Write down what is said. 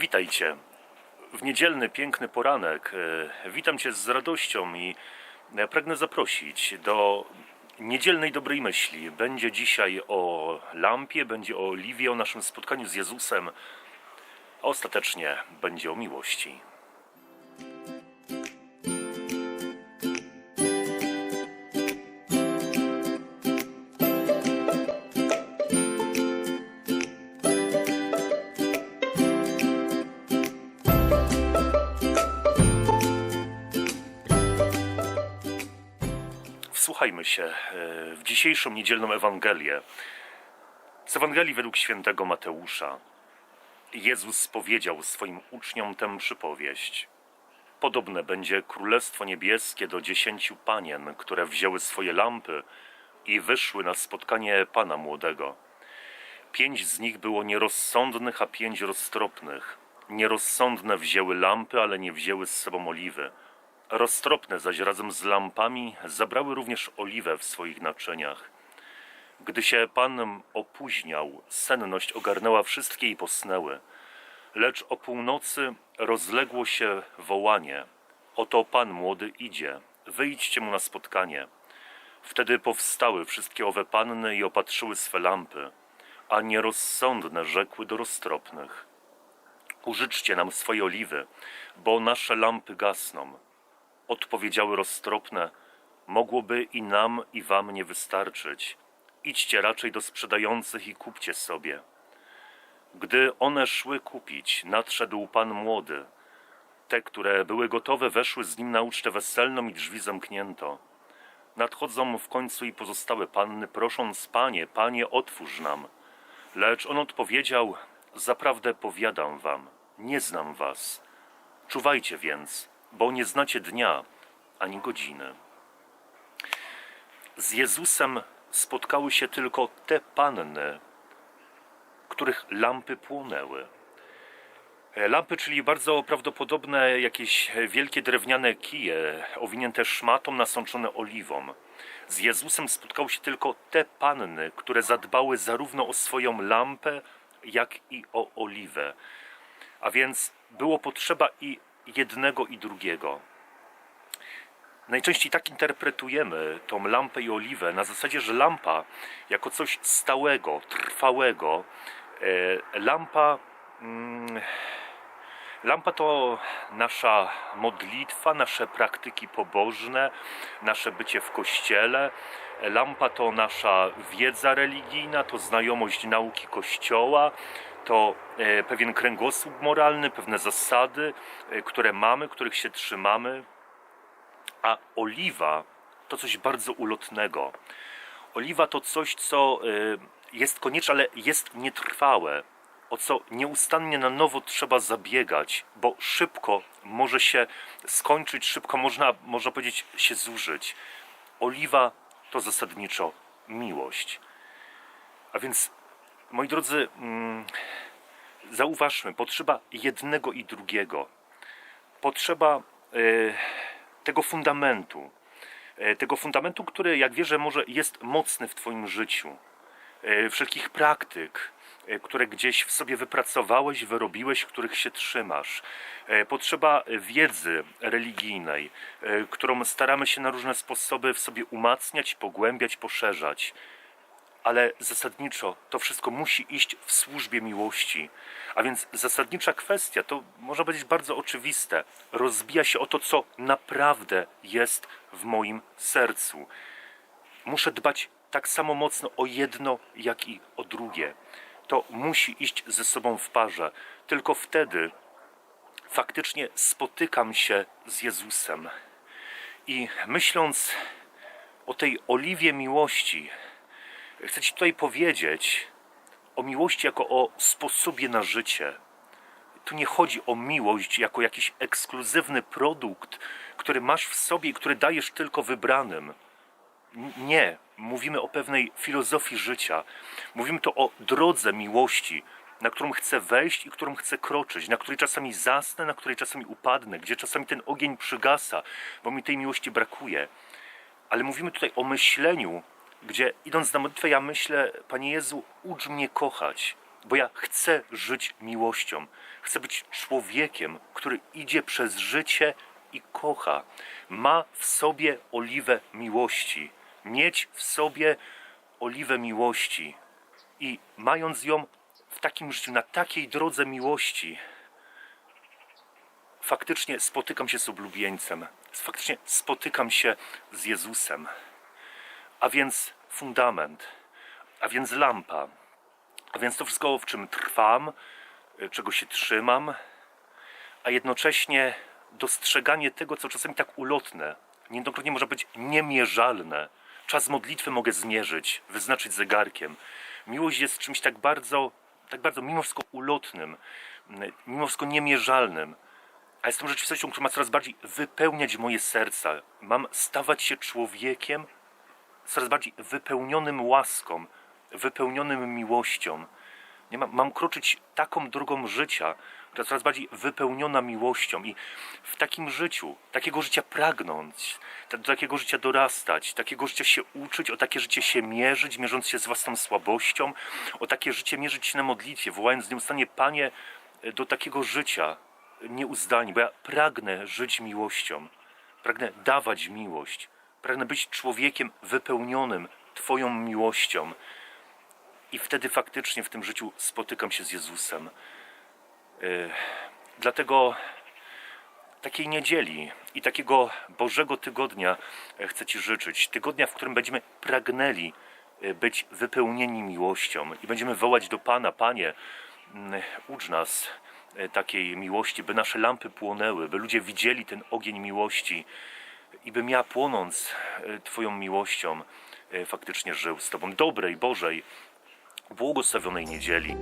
Witajcie. W niedzielny, piękny poranek e, witam Cię z radością i e, pragnę zaprosić do niedzielnej dobrej myśli. Będzie dzisiaj o lampie, będzie o oliwie, o naszym spotkaniu z Jezusem, a ostatecznie będzie o miłości. Wsłuchajmy się e, w dzisiejszą niedzielną Ewangelię. Z Ewangelii według świętego Mateusza. Jezus powiedział swoim uczniom tę przypowieść. Podobne będzie Królestwo Niebieskie do dziesięciu panien, które wzięły swoje lampy i wyszły na spotkanie Pana Młodego. Pięć z nich było nierozsądnych, a pięć roztropnych. Nierozsądne wzięły lampy, ale nie wzięły z sobą oliwy. Roztropne zaś razem z lampami zabrały również oliwę w swoich naczyniach. Gdy się Pan opóźniał, senność ogarnęła wszystkie i posnęły. Lecz o północy rozległo się wołanie: Oto Pan młody idzie, wyjdźcie mu na spotkanie. Wtedy powstały wszystkie owe panny i opatrzyły swe lampy, a nierozsądne rzekły do roztropnych: Użyczcie nam swoje oliwy, bo nasze lampy gasną. Odpowiedziały roztropne: Mogłoby i nam, i wam nie wystarczyć. Idźcie raczej do sprzedających i kupcie sobie. Gdy one szły kupić, nadszedł pan młody. Te, które były gotowe, weszły z nim na ucztę weselną i drzwi zamknięto. Nadchodzą w końcu i pozostałe panny, prosząc: Panie, panie, otwórz nam. Lecz on odpowiedział: Zaprawdę powiadam wam, nie znam was. Czuwajcie więc, bo nie znacie dnia ani godziny. Z Jezusem spotkały się tylko te panny, których lampy płonęły. Lampy, czyli bardzo prawdopodobne jakieś wielkie drewniane kije, owinięte szmatą, nasączone oliwą. Z Jezusem spotkały się tylko te panny, które zadbały zarówno o swoją lampę, jak i o oliwę. A więc było potrzeba i jednego, i drugiego. Najczęściej tak interpretujemy tą lampę i oliwę na zasadzie, że lampa jako coś stałego, trwałego, e, lampa. Mm, Lampa to nasza modlitwa, nasze praktyki pobożne, nasze bycie w kościele. Lampa to nasza wiedza religijna, to znajomość nauki kościoła, to e, pewien kręgosłup moralny, pewne zasady, e, które mamy, których się trzymamy. A oliwa to coś bardzo ulotnego. Oliwa to coś, co y, jest konieczne, ale jest nietrwałe, o co nieustannie na nowo trzeba zabiegać, bo szybko może się skończyć, szybko można, można powiedzieć, się zużyć. Oliwa to zasadniczo miłość. A więc, moi drodzy, mm, zauważmy, potrzeba jednego i drugiego. Potrzeba y, tego fundamentu. E, Tego fundamentu, który, jak wierzę, może jest mocny w Twoim życiu. E, Wszelkich praktyk, e, które gdzieś w sobie wypracowałeś, wyrobiłeś, których się trzymasz. E, Potrzeba wiedzy religijnej, e, którą staramy się na różne sposoby w sobie umacniać, pogłębiać, poszerzać ale zasadniczo to wszystko musi iść w służbie miłości. A więc zasadnicza kwestia, to można powiedzieć bardzo oczywiste, rozbija się o to, co naprawdę jest w moim sercu. Muszę dbać tak samo mocno o jedno, jak i o drugie. To musi iść ze sobą w parze. Tylko wtedy faktycznie spotykam się z Jezusem. I myśląc o tej oliwie miłości, chcę Ci tutaj powiedzieć o miłości jako o sposobie na życie. Tu nie chodzi o miłość jako jakiś ekskluzywny produkt, który masz w sobie i który dajesz tylko wybranym. Nie, mówimy o pewnej filozofii życia. Mówimy to o drodze miłości, na którą chcę wejść i którą chcę kroczyć, na której czasami zasnę, na której czasami upadnę, gdzie czasami ten ogień przygasa, bo mi tej miłości brakuje. Ale mówimy tutaj o myśleniu, gdzie idąc na modlitwę, ja myślę, Panie Jezu, ucz mnie kochać. bo ja chcę żyć miłością. Chcę być człowiekiem, który idzie przez życie i kocha. Ma w sobie oliwę miłości. Mieć w sobie oliwę miłości. I mając ją w takim życiu, na takiej drodze miłości, faktycznie spotykam się z oblubieńcem. Faktycznie spotykam się z Jezusem. A więc fundament, a więc lampa, a więc to wszystko, w czym trwam, y, czego się trzymam, a jednocześnie dostrzeganie tego, co czasami tak ulotne, niejednokrotnie może być niemierzalne. Czas modlitwy mogę zmierzyć, wyznaczyć zegarkiem. Miłość jest czymś tak bardzo, tak bardzo mimo wszystko ulotnym, mm, mimo wszystko niemierzalnym. A jest tą rzeczywistością, która ma coraz bardziej wypełniać moje serca. Mam stawać się człowiekiem coraz bardziej wypełnionym łaską, wypełnionym miłością. Nie mam, mam kroczyć taką drogą życia, która coraz bardziej wypełniona miłością i w takim życiu, takiego życia pragnąć, do takiego życia dorastać, takiego życia się uczyć, o takie życie się mierzyć, mierząc się z własną słabością, o takie życie mierzyć się na modlitwie, wołając nieustannie Panie do takiego życia nieuzdani, bo ja pragnę żyć miłością, pragnę dawać miłość, pragnę być człowiekiem wypełnionym Twoją miłością. I wtedy faktycznie w tym życiu spotykam się z Jezusem. Yy, Dlatego takiej niedzieli i takiego Bożego Tygodnia e, chcę Ci życzyć. Tygodnia, w którym będziemy pragnęli e, być wypełnieni miłością i będziemy wołać do Pana, Panie, ucz nas e, takiej miłości, by nasze lampy płonęły, by ludzie widzieli ten ogień miłości i bym ja płonąc e, Twoją miłością e, faktycznie żył z Tobą. Dobrej, Bożej, błogosławionej niedzieli.